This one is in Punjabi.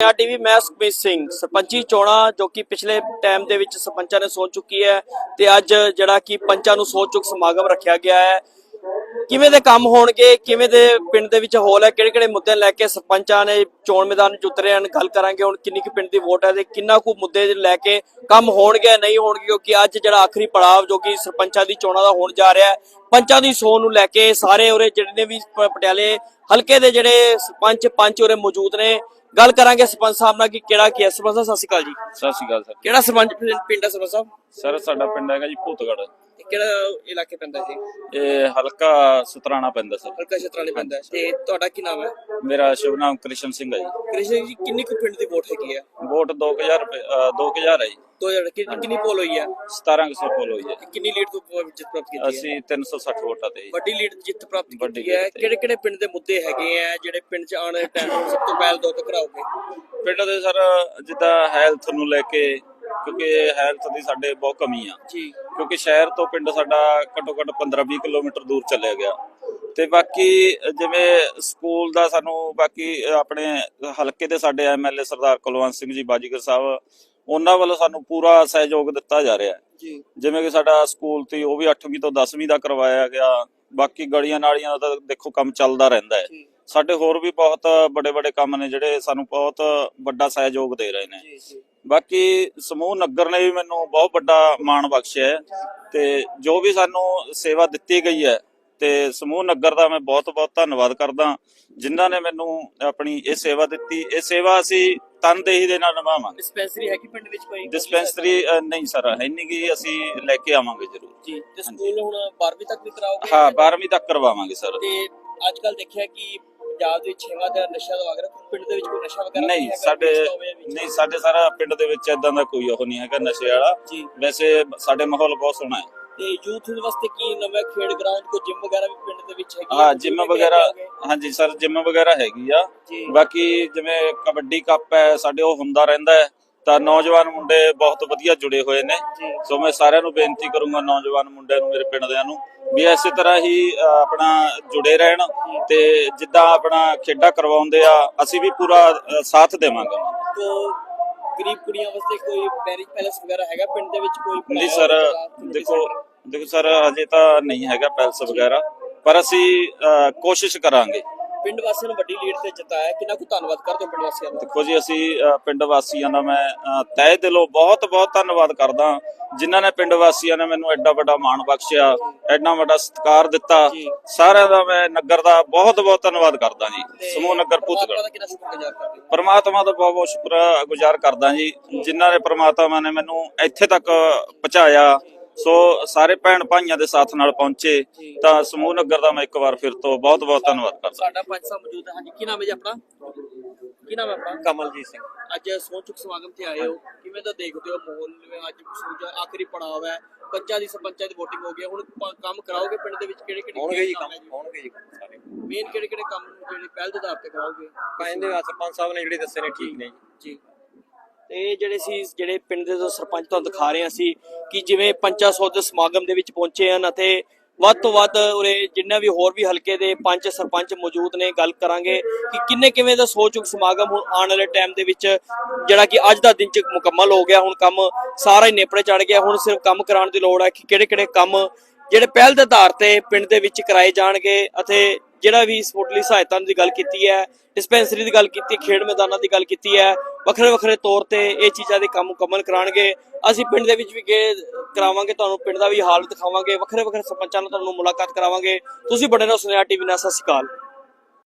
ਆ ਟੀਵੀ, ਮੈਂ ਸੁਖਬੀਰ ਸਿੰਘ, ਸਰਪੰਚੀ ਚੋਣਾਂ ਜੋ ਕਿ ਪਿਛਲੇ ਟਾਈਮ ਦੇ ਵਿੱਚ ਸਰਪੰਚਾਂ ਨੇ ਸੋਚ ਚੁੱਕੀ ਹੈ ਤੇ ਅੱਜ ਜਿਹੜਾ ਕਿ ਪੰਚਾਂ ਨੂੰ ਸੋਚ ਚੁੱਕ ਸਮਾਗਮ ਰੱਖਿਆ ਗਿਆ ਹੈ। ਕਿਵੇਂ ਦੇ ਕੰਮ ਹੋਣਗੇ, ਕਿਵੇਂ ਦੇ ਪਿੰਡ ਦੇ ਵਿੱਚ ਹੋਲ ਹੈ ਕਿਹੜੇ ਕਿਹੜੇ ਮੁੱਦੇ ਲੈ ਕੇ ਸਰਪੰਚਾਂ ਨੇ ਚੋਣ ਮੈਦਾਨ 'ਚ ਉਤਰੇ ਹਨ, ਗੱਲ ਕਰਾਂਗੇ ਹੁਣ ਕਿੰਨੀ ਕੁ ਪਿੰਡ ਦੀ ਵੋਟ ਹੈ ਤੇ ਕਿੰਨਾ ਕੁ ਮੁੱਦੇ ਲੈ ਕੇ ਕੰਮ ਹੋਣਗੇ ਨਹੀਂ ਹੋਣਗੇ, ਕਿਉਂਕਿ ਅੱਜ ਜਿਹੜਾ ਆਖਰੀ ਪੜਾਅ ਜੋ ਕਿ ਸਰਪੰਚਾਂ ਦੀ ਚੋਣਾਂ ਦਾ ਹੋਣ ਜਾ ਰਿਹਾ ਹੈ, ਪੰਚਾਂ ਦੀ ਸੋਚ ਨੂੰ ਲੈ ਕੇ ਸਾਰੇ ਉਰੇ ਜਿਹੜੇ ਵੀ ਪਟਿਆਲੇ ਹਲਕੇ ਦੇ ਜਿਹੜੇ ਸਰਪੰਚ, ਪੰਚ ਉਰੇ ਮੌਜੂਦ ਨੇ ਗੱਲ ਕਰਾਂਗੇ ਸਰਪੰਚ ਸਾਹਿਬ ਨਾਲ ਕਿ ਕਿਹੜਾ ਕੀ ਹੈ। ਸਰਪੰਚ ਸਾਹਿਬ ਸਤਿ ਸ਼੍ਰੀ ਅਕਾਲ ਜੀ। ਸਤਿ ਸ਼੍ਰੀ ਅਕਾਲ ਸਰ। ਕਿਹੜਾ ਸਰਪੰਚ ਪਿੰਡ ਹੈ ਸਰਪੰਚ ਸਾਹਿਬ? ਸਰ ਸਾਡਾ ਪਿੰਡ ਹੈਗਾ ਜੀ ਭੂਤਗੜ ਤੇ ਕਿਹੜਾ ਇਲਾਕੇ ਪੈਂਦਾ ਜੀ? ਇਹ ਹਲਕਾ ਸੁਤਰਾਣਾ ਪੈਂਦਾ ਸਰ। ਹਲਕਾ ਛਤਰਾਲੇ ਪੈਂਦਾ ਹੈ। ਤੇ ਤੁਹਾਡਾ ਕੀ ਨਾਮ ਹੈ? ਮੇਰਾ ਸ਼ੁਭ ਨਾਮ ਕ੍ਰਿਸ਼ਨ ਸਿੰਘ ਹੈ ਜੀ। ਕ੍ਰਿਸ਼ਨ ਜੀ ਕਿੰਨੀ ਕੁ ਪਿੰਡ ਦੀ ਵੋਟ ਹੈਗੀ ਹੈ? ਵੋਟ 2000 ਰੁਪਏ ਅ, 2000 ਹੈ ਜੀ। 2000 ਕਿੰਨੀ ਕਿੰਨੀ ਪੋਲ ਹੋਈ ਹੈ? 1700 ਫੋਲ ਹੋਈ ਹੈ ਕਿੰਨੀ ਲੀਡ ਤੋਂ ਪ- ਜਿੱਤ ਪ੍ਰਾਪਤ ਕੀਤੀ ਹੈ? ਅਸੀਂ 360 ਵੋਟਾਂ ਤੇ ਜੀ। ਵੱਡੀ ਲੀਡ ਜਿੱਤ ਪ੍ਰਾਪਤ ਵੱਡੀ ਕੀਤੀ ਹੈ। ਤੇ। ਕਿਹੜੇ ਕਿਹੜੇ ਪਿੰਡ ਦੇ ਮੁੱਦੇ ਹੈਗੇ ਆ ਜਿਹੜੇ ਪਿੰਡ 'ਚ ਆਉਣ ਟਾਈਮ ਸਭ ਤੋਂ ਪਹਿਲ ਦੋ ਟਕਰਾਓਗੇ ਪਿੰਡ ਦੇ ਸਰ ਜਿੱਦਾਂ ਹੈਲਥ ਨੂੰ ਲੈ ਕੇ ਕਿਉਂਕਿ ਹੈਲਥ ਦੀ ਸਾਡੇ ਬਹੁਤ ਕਮੀ ਆ। ਜੀ। ਕਿਉਂਕਿ ਸ਼ਹਿਰ ਤੋਂ ਪਿੰਡ ਸਾਡਾ ਘੱਟੋ ਘੱਟ 15-20 ਕਿਲੋਮੀਟਰ ਦੂਰ ਚੱਲਿਆ ਗਿਆ। ਤੇ ਬਾਕੀ ਜਿਵੇਂ ਸਕੂਲ ਦਾ ਸਾਨੂੰ ਬਾਕੀ ਆਪਣੇ ਹਲਕੇ ਦੇ ਸਾਡੇ ਐਮਐਲਏ ਸਰਦਾਰ ਕੁਲਵੰਤ ਸਿੰਘ ਜੀ ਬਾਜੀਗਰ ਸਾਹਿਬ ਉਹਨਾਂ ਵੱਲੋਂ ਸਾਨੂੰ ਪੂਰਾ ਸਹਿਯੋਗ ਦਿੱਤਾ ਜਾ ਰਿਹਾ ਜੀ। ਜਿਵੇਂ ਕਿ ਸਾਡਾ ਸਕੂਲ ਤੇ ਉਹ ਵੀ 8ਵੀਂ ਤੋਂ 10ਵੀਂ ਦਾ ਕਰਵਾਇਆ ਗਿਆ। ਬਾਕੀ ਗਲੀਆਂ ਨਾਲੀਆਂ ਦਾ ਦੇਖੋ ਕੰਮ ਚੱਲਦਾ ਰਹਿੰਦਾ ਹੈ। ਸਾਡੇ ਹੋਰ ਵੀ ਬਹੁਤ ਵੱਡੇ ਵੱਡੇ ਕੰਮ ਨੇ ਜਿਹੜੇ ਸਾਨੂੰ ਬਹੁਤ ਵੱਡਾ ਸਹਿਯੋਗ ਦੇ ਰਹੇ ਨੇ। ਜੀ ਜੀ। ਬਾਕੀ ਸਮੂਹ ਨਗਰ ਨੇ ਵੀ ਮੈਨੂੰ ਬਹੁਤ ਵੱਡਾ ਮਾਣ ਬਖਸ਼ਿਆ ਹੈ ਤੇ ਜੋ ਵੀ ਸਾਨੂੰ ਸੇਵਾ ਦਿੱਤੀ ਗਈ ਹੈ ਤੇ ਸਮੂਹ ਨਗਰ ਦਾ ਮੈਂ ਬਹੁਤ ਬਹੁਤ ਧੰਨਵਾਦ ਕਰਦਾ ਜਿਨ੍ਹਾਂ ਨੇ ਮੈਨੂੰ ਆਪਣੀ ਇਹ ਸੇਵਾ ਦਿੱਤੀ। ਇਹ ਸੇਵਾ ਅਸੀਂ ਤਨਦੇਹੀ ਦੇ ਨਾਲ ਨਿਭਾਵਾਂਗੇ। ਡਿਸਪੈਂਸਰੀ ਹੈ ਕਿ ਪਿੰਡ ਵਿੱਚ ਕੋਈ? ਡਿਸਪੈਂਸਰੀ ਨਹੀਂ ਸਰ ਹੈ ਨਹੀਂ ਗੀ। ਅਸੀਂ ਲੈ ਕੇ ਆਵਾਂਗੇ ਜ਼ਰੂਰ। ਜੀ ਤੇ ਸਕੂਲ ਹੁਣ 12ਵੀਂ ਤੱਕ ਵੀ ਕਰਾਓਗੇ? ਹਾਂ 12ਵੀਂ ਤੱਕ ਕਰਵਾਵਾਂਗੇ ਸਰ। ਤੇ ਅੱਜ ਕੱਲ ਦੇਖਿਆ ਕਿ ਪੰਜਾਬ ਦੇ ਵਿੱਚ ਛੇਵਾਂ ਦਾ ਨਸ਼ਾ ਦਾ ਵਗੈਰਾ ਪਿੰਡ ਦੇ ਵਿੱਚ ਕੋਈ ਨਸ਼ਾ ਵਗੈਰਾ ਨਹੀਂ ਸਾਡੇ? ਨਹੀਂ ਸਾਡੇ ਸਾਰਾ ਪਿੰਡ ਦੇ ਵਿੱਚ ਇਦਾਂ ਦਾ ਕੋਈ ਉਹ ਨਹੀਂ ਹੈਗਾ ਨਸ਼ੇ ਵਾਲਾ। ਵੈਸੇ ਸਾਡੇ ਮਾਹੌਲ ਬਹੁਤ ਸੋਹਣਾ ਹੈ। ਤੇ ਯੂਥ ਵਾਸਤੇ ਕੀ ਨਵਾਂ ਖੇਡ ਗਰਾਊਂਡ ਕੋਈ ਜਿਮ ਵਗੈਰਾ ਵੀ ਪਿੰਡ ਦੇ ਵਿੱਚ ਹੈਗੀ ਹਾਂ ਜਿਮ ਵਗੈਰਾ ਹਾਂਜੀ ਸਰ ਜਿਮ ਵਗੈਰਾ ਹੈਗੀ ਆ। ਬਾਕੀ ਜਿਵੇਂ ਕਬੱਡੀ ਕੱਪ ਹੈ ਸਾਡੇ ਉਹ ਹੁੰਦਾ ਰਹਿੰਦਾ ਹੈ। ਤਾਂ ਨੌਜਵਾਨ ਮੁੰਡੇ ਬਹੁਤ ਵਧੀਆ ਜੁੜੇ ਹੋਏ ਨੇ। ਸੋ ਮੈਂ ਸਾਰਿਆਂ ਨੂੰ ਬੇਨਤੀ ਕਰੂੰਗਾ ਨੌਜਵਾਨ ਮੁੰਡਿਆਂ ਨੂੰ ਮੇਰੇ ਪਿੰਡ ਦਿਆਂ ਨੂੰ ਵੀ ਇਸੇ ਤਰ੍ਹਾਂ ਹੀ ਆਪਣਾ ਜੁੜੇ ਰਹਿਣ ਤੇ ਜਿੱਦਾਂ ਆਪਣਾ ਖੇਡਾਂ ਕਰਵਾਉਂਦੇ ਆ ਅਸੀਂ ਵੀ ਪੂਰਾ ਸਾਥ ਦੇਵਾਂਗੇ। ਤੋ ਗਰੀਬ ਕੁੜੀਆਂ ਵਾਸਤੇ ਕੋਈ ਮੈਰਿਜ ਪੈਲੇਸ ਵਗੈਰਾ ਹੈਗਾ ਪਿੰਡ ਦੇ ਵਿੱਚ ਕੋਈ ਨਹੀਂ ਸਰ ਦੇਖੋ? ਦੇਖੋ ਸਰ ਅਜੇ ਤਾਂ ਨਹੀਂ ਹੈਗਾ ਪੈਲਸ ਵਗੈਰਾ ਪਰ ਅਸੀਂ ਕੋਸ਼ਿਸ਼ ਕਰਾਂਗੇ। ਪਿੰਡ ਵਾਸੀਆਂ ਨੂੰ ਵੱਡੀ ਲੀਡ ਤੇ ਜਿਤਾਇਆ ਕਿੰਨਾ ਕੁ ਧੰਨਵਾਦ ਕਰਦੇ ਪਿੰਡ ਵਾਸੀਆਂ ਦਾ? ਦੇਖੋ ਜੀ ਅਸੀਂ ਅ, ਪਿੰਡ ਵਾਸੀਆਂ ਦਾ ਮੈਂ ਅ, ਤਹਿ ਦਿਲੋਂ ਬਹੁਤ ਬਹੁਤ ਧੰਨਵਾਦ ਕਰਦਾ ਜਿਨ੍ਹਾਂ ਨੇ ਪਿੰਡ ਵਾਸੀਆਂ ਨੇ ਮੈਨੂੰ ਐਡਾ ਵੱਡਾ ਮਾਣ ਬਖਸ਼ਿਆ ਐਡਾ ਵੱਡਾ ਸਤਿਕਾਰ ਦਿੱਤਾ। ਜੀ। ਸਾਰਿਆਂ ਦਾ ਮੈਂ ਨਗਰ ਦਾ ਬਹੁਤ ਬਹੁਤ ਧੰਨਵਾਦ ਕਰਦਾ ਜੀ ਸਮੂਹ ਨਗਰ ਪਰਮਾਤਮਾ ਪੁੱਤਗੜ ਦਾ ਕਿੰਨਾ ਸ਼ੁਕਰਗੁਜ਼ਾਰ ਕਰਦੇ ਹੋ? ਪਰਮਾਤਮਾ ਦਾ ਬਹੁਤ ਬਹੁਤ ਸ਼ੁਕਰ ਗੁਜ਼ਾਰ ਕਰਦਾ ਜੀ ਜਿਨ੍ਹਾਂ ਨੇ ਪਰਮਾਤਮਾ ਨੇ ਮੈਨੂੰ ਇੱਥੇ ਤੱਕ ਪਹੁੰਚਾਇਆ। ਸੋ ਸਾਰੇ ਭੈਣ ਭਾਈਆਂ ਦੇ ਸਾਥ ਨਾਲ ਪਹੁੰਚੇ। ਤਾਂ ਸਮੂਹ ਨਗਰ ਦਾ ਮੈਂ ਇੱਕ ਵਾਰ ਫਿਰ ਤੋਂ ਬਹੁਤ ਬਹੁਤ ਧੰਨਵਾਦ ਕਰਦਾ ਸਾਡਾ ਪੰਚ ਸਾਹਿਬ ਮੌਜੂਦ ਹੈ। ਹਾਂਜੀ ਕੀ ਨਾਮ ਹੈ ਜੀ ਆਪਣਾ? ਕੀ ਨਾਮ ਹੈ ਆਪਣਾ? ਕਮਲਜੀਤ ਸਿੰਘ। ਅੱਜ ਸੋਚੁਕ ਸਮਾਗਮ ਤੇ ਆਏ ਹੋ। ਕਿਵੇਂ ਦਾ ਦੇਖਦੇ ਹੋ ਮਾਹੌਲ? ਅੱਜ ਸੋਚ ਆਖਰੀ ਪੜਾਅ ਹੈ। ਪੰਚਾਂ ਦੀ ਸਰਪੰਚਾਂ ਦੀ VOTING ਹੋ ਗਈ। ਹੁਣ ਕੰਮ ਕਰਾਓਗੇ ਪਿੰਡ ਦੇ ਵਿੱਚ? ਕਿਹੜੇ ਕਿਹੜੇ ਹੋਣਗੇ ਜੀ ਕੰਮ ਹੋਣਗੇ ਜੀ ਕੰਮ ਸਾਰੇ। ਮੇਨ ਕਿਹੜੇ ਕਿਹੜੇ ਕੰਮ ਜਿਹੜੇ ਪਹਿਲ ਦੇ ਆਧਾਰ ਤੇ ਕਰਾਓਗੇ? ਕਹਿੰਦੇ ਆ ਸਰਪੰਚ ਸਾਹਿਬ ਨੇ ਜਿਹੜੇ ਦੱਸੇ ਨੇ ਠੀਕ ਨੇ ਜੀ। ਜੀ। ਤੇ ਇਹ ਜਿਹੜੇ ਸੀ, ਜਿਹੜੇ ਪਿੰਡ ਦੇ ਜੋ ਸਰਪੰਚ ਤੁਹਾਨੂੰ ਦਿਖਾ ਰਹੇ ਹਾਂ ਸੀ ਕਿ ਜਿਵੇਂ ਪੰਚਾ ਸੌ ਦੇ ਸਮਾਗਮ ਦੇ ਵਿੱਚ ਪਹੁੰਚੇ ਹਨ ਅਤੇ ਵੱਧ ਤੋਂ ਵੱਧ ਉਰੇ ਜਿੰਨਾ ਵੀ ਹੋਰ ਵੀ ਹਲਕੇ ਦੇ ਪੰਚ ਸਰਪੰਚ ਮੌਜੂਦ ਨੇ, ਗੱਲ ਕਰਾਂਗੇ ਕਿ ਕਿੰਨੇ ਕਿਵੇਂ ਦਾ ਸੋਚੁਕ ਸਮਾਗਮ ਹੁਣ ਆਉਣ ਵਾਲੇ ਟਾਈਮ ਦੇ ਵਿੱਚ, ਜਿਹੜਾ ਕਿ ਅੱਜ ਦਾ ਦਿਨ ਚ ਮੁਕੰਮਲ ਹੋ ਗਿਆ, ਹੁਣ ਕੰਮ ਸਾਰਾ ਹੀ ਨੇਪਰੇ ਚੜ ਗਿਆ, ਹੁਣ ਸਿਰਫ ਕੰਮ ਕਰਾਉਣ ਦੀ ਲੋੜ ਹੈ ਕਿ ਕਿਹੜੇ ਕਿਹੜੇ ਕੰਮ ਜਿਹੜੇ ਪਹਿਲ ਦੇ ਆਧਾਰ ਤੇ ਪਿੰਡ ਦੇ ਵਿੱਚ ਕਰਾਏ ਜਾਣਗੇ ਅਤੇ ਜਿਹੜਾ ਵੀ ਸਪੋਰਟਲੀ ਸਹਾਇਤਾ ਦੀ ਗੱਲ ਕੀਤੀ ਹੈ ਡਿਸਪੈਂਸਰੀ ਦੀ ਗੱਲ ਕੀਤੀ, ਖੇਡ ਮੈਦਾਨਾਂ ਦੀ ਗੱਲ ਕੀਤੀ ਹੈ, ਵੱਖਰੇ ਵੱਖਰੇ ਤੌਰ ਤੇ ਇਹ ਚੀਜ਼ਾਂ ਦੇ ਕੰਮ ਮੁਕੰਮਲ ਕਰਾਣਗੇ ਅਸੀਂ ਪਿੰਡ ਦੇ ਵਿੱਚ ਵੀ ਗਏ ਕਰਾਵਾਂਗੇ, ਤੁਹਾਨੂੰ ਪਿੰਡ ਦਾ ਵੀ ਹਾਲ ਦਿਖਾਵਾਂਗੇ, ਵੱਖਰੇ ਵੱਖਰੇ ਸਰਪੰਚਾਂ ਨਾਲ ਤੁਹਾਨੂੰ ਮੁਲਾਕਾਤ ਕਰਾਵਾਂਗੇ। ਤੁਸੀਂ ਬਣੇ ਰਹੋ ਸੁਨੇਹਾ ਟੀਵੀ ਨਾਲ, ਸਤਿ ਸ਼੍ਰੀ ਅਕਾਲ।